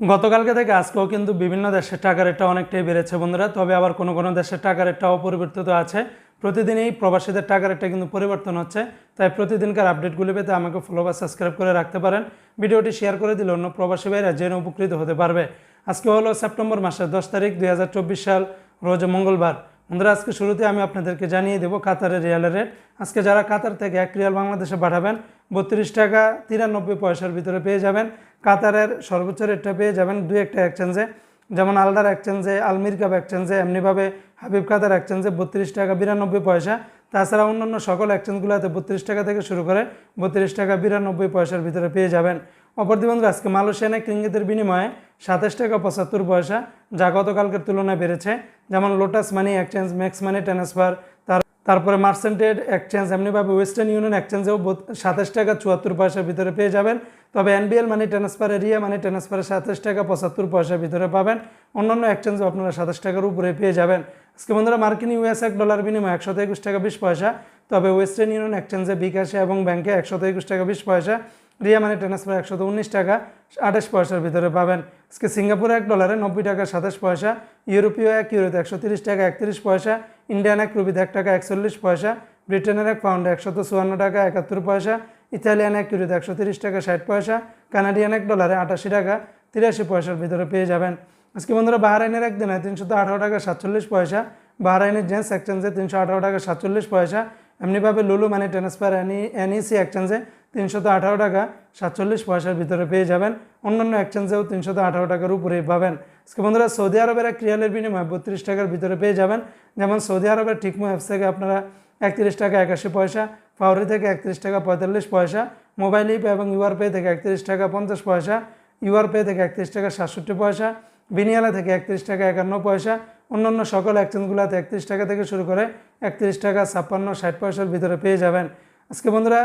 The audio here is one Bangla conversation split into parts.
গতকালকে থেকে আজকেও কিন্তু বিভিন্ন দেশের টাকা রেটটা অনেকটাই বেড়েছে বন্ধুরা। তবে আবার কোনো কোনো দেশের টাকা রেটটা অপরিবর্তিত আছে। প্রতিদিনই প্রবাসীদের টাকা রেটটা কিন্তু পরিবর্তন হচ্ছে। তাই প্রতিদিনকার আপডেটগুলি পেতে আমাকে ফলো বা সাবস্ক্রাইব করে রাখতে পারেন। ভিডিওটি শেয়ার করে দিলে অন্য প্রবাসী ভাইরা জেনে উপকৃত হতে পারবে। আজকে হলো সেপ্টেম্বর মাসের দশ তারিখ দুই হাজার চব্বিশ সাল, রোজ মঙ্গলবার। বন্ধুরা, আজকে শুরুতে আমি আপনাদেরকে জানিয়ে দেবো কাতারের রিয়ালের রেট। আজকে যারা কাতার থেকে এক রিয়াল বাংলাদেশে পাঠাবেন, বত্রিশ টাকা তিরানব্বই পয়সার ভিতরে পেয়ে যাবেন। কাতারের সর্বোচ্চ রেটটা পেয়ে যাবেন দুই একটা এক্সচেঞ্জে যেমন আলদার এক্সচেঞ্জে আলমির কাপ এক্সচেঞ্জে এমনিভাবে হাবিব কাতার এক্সচেঞ্জে বত্রিশ টাকা বিরানব্বই পয়সা। তাছাড়া অন্যান্য সকল এক্সচেঞ্জগুলোতে বত্রিশ টাকা থেকে শুরু করে বত্রিশ টাকা বিরানব্বই পয়সার ভিতরে পেয়ে যাবেন। অপরদি বন্ধু আজকে মালয়েশিয়ানে ক্রিঙ্গিতের বিনিময়ে সাতাশ টাকা পঁচাত্তর পয়সা, যা গতকালকের তুলনায় বেড়েছে। যেমন Lotus money exchange Max money transfer তারপরে মার্সেন্টেড এক্সচেঞ্জ এমনিভাবে ওয়েস্টার্ন ইউনিয়ন এক্সচেঞ্জেও সাতাশ টাকা চুয়াত্তর পয়সার ভিতরে পেয়ে যাবেন। তবে NBL money transfer Aria money ট্রান্সফারে সাতাশ টাকা পঁচাত্তর পয়সার ভিতরে পাবেন। অন্যান্য এক্সচেঞ্জও আপনারা সাতাশ টাকার উপরে পেয়ে যাবেন। আজকে বন্ধুরা, মার্কিন ইউএস এক ডলার বিনিময় একশত একুশ টাকা বিশ পয়সা, তবে ওয়েস্টার্ন ইউনিয়ন এক্সচেঞ্জে বিকাশে এবং ব্যাংকে একশত একুশ টাকা বিশ পয়সা, রিয়া মানি ট্রান্সফার একশত উনিশ টাকা আঠাশ পয়সার ভিতরে পাবেন। আজকে সিঙ্গাপুরে এক ডলারে নব্বই টাকা সাতাশ পয়সা, ইউরোপীয় এক ইউরোতে একশো তিরিশ টাকা একত্রিশ পয়সা ইন্ডিয়ান এক রুপিতে এক টাকা একচল্লিশ পয়সা ব্রিটেনের এক পাউন্ডে একশত চুয়ান্ন টাকা একাত্তর পয়সা ইতালিয়ান এক ইউরোতে একশো তিরিশ টাকা ষাট পয়সা কানাডিয়ান এক ডলারে আটাশি টাকা তিরাশি পয়সার ভিতরে পেয়ে যাবেন। আজকে বন্ধুরা বাহারাইনের একদিনে তিনশত আঠারো টাকা সাতচল্লিশ পয়সা, বাহারাইনের জেন্টস এক্সচেঞ্জে তিনশো আঠারো টাকা সাতচল্লিশ পয়সা, এমনিভাবে লুলু মানি ট্রান্সফার এনই এনইসি এক্সচেঞ্জে তিনশত আঠারো টাকা সাতচল্লিশ পয়সার ভিতরে পেয়ে যাবেন। অন্যান্য এক্সচেঞ্জেও তিনশত আঠারো টাকার উপরেই পাবেন। আজকে বন্ধুরা সৌদি আরবের এক রিয়ালের বিনিময়ে বত্রিশ টাকার ভিতরে পেয়ে যাবেন। যেমন সৌদি আরবের ঠিকমো অ্যাপস থেকে আপনারা একত্রিশ টাকা একাশি পয়সা ফাউরি থেকে একত্রিশ টাকা পঁয়তাল্লিশ পয়সা, মোবাইল ইপ এবং ইউআর পে থেকে একত্রিশ টাকা পঞ্চাশ পয়সা ইউআর পে থেকে একত্রিশ টাকা সাতষট্টি পয়সা, বিনিয়ালা থেকে একত্রিশ টাকা একান্ন পয়সা, অন্যান্য সকল এক্সচেঞ্জগুলোতে একত্রিশ টাকা থেকে শুরু করে একত্রিশ টাকা ছাপ্পান্ন, ষাট পয়সার ভিতরে পেয়ে যাবেন। আজকে বন্ধুরা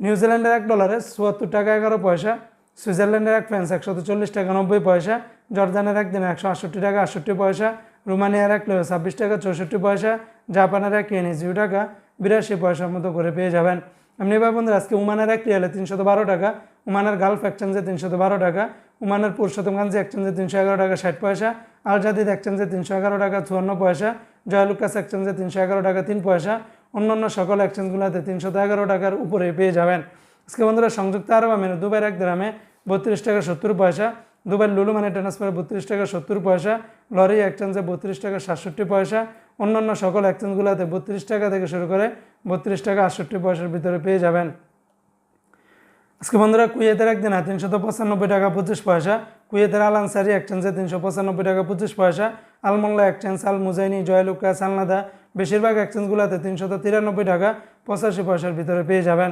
নিউজিল্যান্ডের এক ডলারে চুয়াত্তর টাকা এগারো পয়সা, সুইজারল্যান্ডের এক ফ্রান্স একশত চল্লিশ টাকা নব্বই পয়সা জর্দানের এক দিনে একশো আটষট্টি টাকা, আটষট্টি পয়সা, রোমানিয়ার এক লেভে ছাব্বিশ টাকা, চৌষট্টি পয়সা, জাপানের এক ইয়েন জিরো টাকা, বিরাশি পয়সার মতো করে পেয়ে যাবেন। এমনি ভাই বন্ধুরা, আজকে উমানের এক রিয়ালে তিনশত বারো টাকা উমানের গালফ এক্সচেঞ্জে তিনশত বারো টাকা উমানের পুরুষোত্তমগঞ্জ এক্সচেঞ্জে তিনশো এগারো টাকা, ষাট পয়সা, আল জাদিদ তিনশো এগারো টাকা, চুয়ান্ন পয়সা জয়লুকাস এক্সচেঞ্জে তিনশো এগারো টাকা, তিন পয়সা, অন্যান্য সকল এক্সচেঞ্জগুলোতে তিনশত এগারো টাকার উপরে পেয়ে যাবেন। আজকে বন্ধুরা, সংযুক্ত আরব আমিরাত, দুবাইয়ের এক গ্রামে বত্রিশ টাকা, সত্তর পয়সা দুবাইয়ের লুলু মানে ট্রান্সফারে বত্রিশ টাকা সত্তর পয়সা, লরি এক্সচেঞ্জে বত্রিশ টাকা সাতষট্টি পয়সা, অন্যান্য সকল এক্সচেঞ্জগুলোতে বত্রিশ টাকা থেকে শুরু করে বত্রিশ টাকা আটষট্টি পয়সার ভিতরে পেয়ে যাবেন। আজকে বন্ধুরা কুয়েতের একদিন তিনশত পঁচানব্বই টাকা পঁচিশ পয়সা, কুয়েতের আল আনসারি এক্সচেঞ্জে তিনশো পঁচানব্বই টাকা পঁচিশ পয়সা, আলমংলা এক্সচেঞ্জ আল মুজাইনি, জয়লুকা, সালনাদা, বেশিরভাগ এক্সচেঞ্জগুলোতে তিনশত তিরানব্বই টাকা পঁচাশি পয়সার ভিতরে পেয়ে যাবেন।